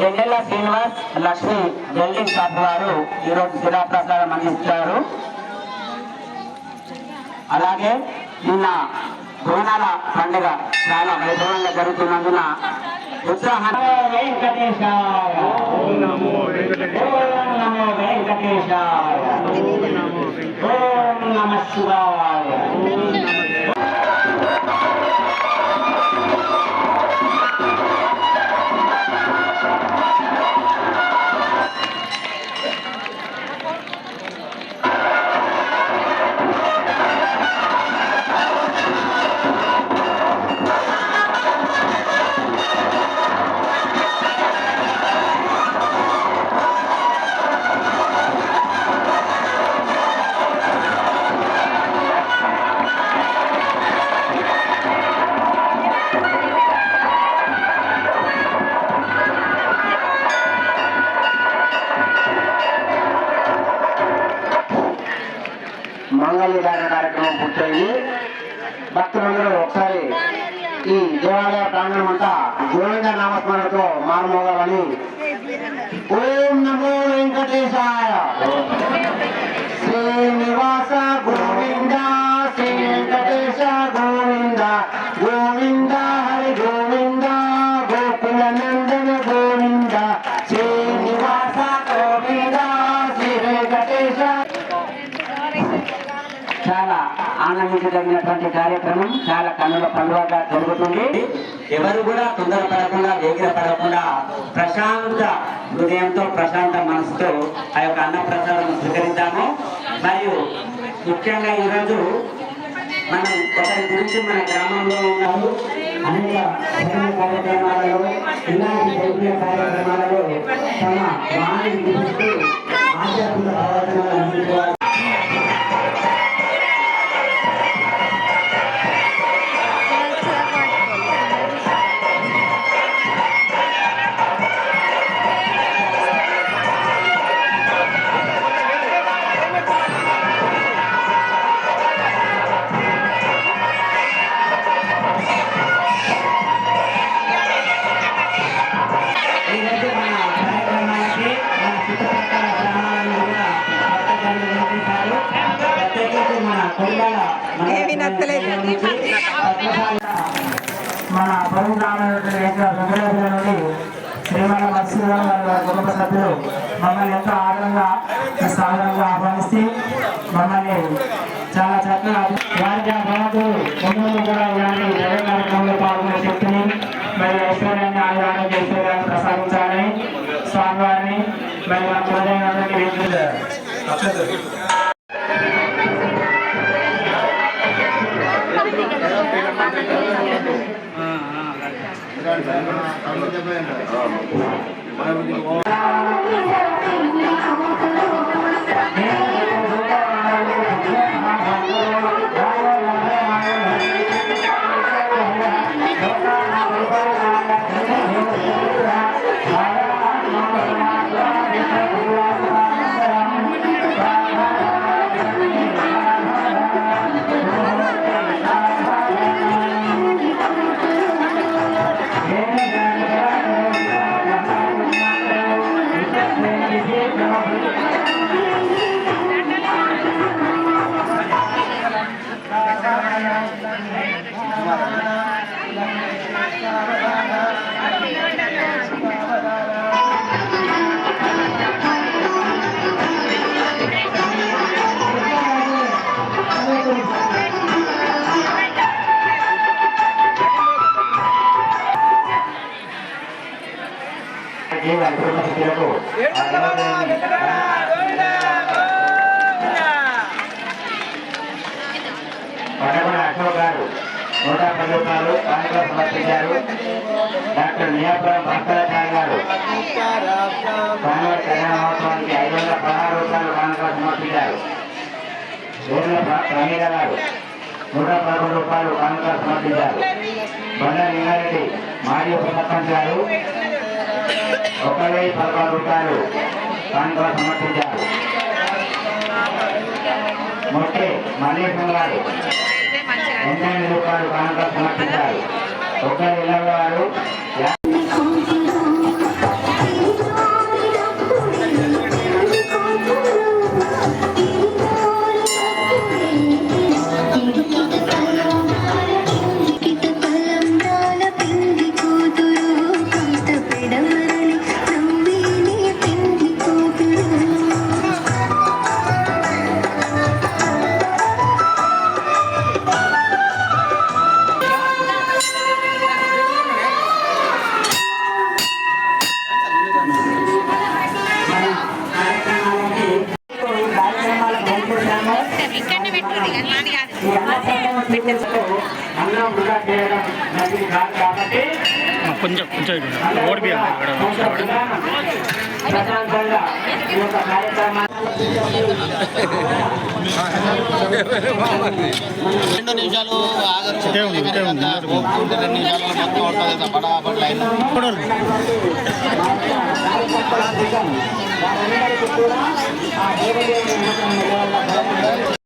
వెన్నెల Srinivas Lakshmi welding shop వారు ఈరోజు శిలాప్రసాదం అందిస్తారు అలాగే నిన్న బోనాల పండుగ చాలా వైభవంగా జరుగుతున్నందున ఉత్సాహం. వెంకటేశాయ. ఓం నమో వెంకటేశాయ. ఓం నమ శివాయ. మంగళ కార్యక్రమం పూర్తయింది. భక్తులందరూ ఒకసారి ఈ దేవాలయ ప్రాంగణం అంతా గోవింద నామస్మరణతో మారుమోగాలని. ఓం నమో వెంకటేశాయ. ఆనందించదగినటువంటి కార్యక్రమం చాలా కన్నుల పండుగగా జరుగుతుంది. ఎవరు కూడా తొందర పడకుండా వేగిర పడకుండా ప్రశాంత హృదయంతో ప్రశాంత మనసుతో ఆ యొక్క అన్న ప్రసాదం స్వీకరిద్దాము. మరియు ముఖ్యంగా ఈరోజు మనం ఒకరి గురించి మన గ్రామంలో ఉన్నాము అనేక ధర్మ కార్యక్రమాలలో ఇలాంటి దైవ కార్యక్రమాలలో తమ వాణి విధిస్తూ ఆధ్యాత్మిక ప్రవర్తనలు అందించేవారు మన ప్రభుత్వమైనటువంటి వెంకటేశ్వర నుండి శ్రీమల మత్స్యరావు గారి కుటుంబ సభ్యులు మమ్మల్ని ఎంతో ఆదరంగా సాదరంగా ఆహ్వానిస్తే మమ్మల్ని చాలా చక్కగా వారికి భగవంతుడు ముందు కూడా ఇలాంటి జగన్ కార్యక్రమంలో పాల్గొనే శక్తిని మరి ఐశ్వర్యాన్ని ఆయన ఆరోగ్య ఐశ్వర్యాన్ని ప్రసాదించాలని స్వామివారిని మరి మన కులదైనటువంటి వెంకటేశ్వర వారి కుటుంబ రూపాయలు కానుకలు సమర్పించారు డాక్టర్ నియాపురం భాస్కరాచార్య గారు. స్వామివారి కళ్యాణ మహోత్సవానికి ఐదు వందల పదహారు రూపాయలు సమర్పించారు ప్రమీల గారు. నూట పదకొండు రూపాయలు కానుకలు సమర్పించారు బండ లింగారెడ్డి మాజీ ఉప సర్పంచ్ గారు. ఒక వెయ్యి పదకొండు రూపాయలు కానుకలు సమర్పించారు మొట్టే మల్లేశం గారు. ఎనిమిది రూపాయలు కానుకలు సమర్పించారు ఒక్క ఇళ్ళ కొంచెం కొంచెం ఓడిపోయాం ఇక్కడ. రెండు నిమిషాలు రెండు నిమిషాలు మొత్తం లైన్. కూడా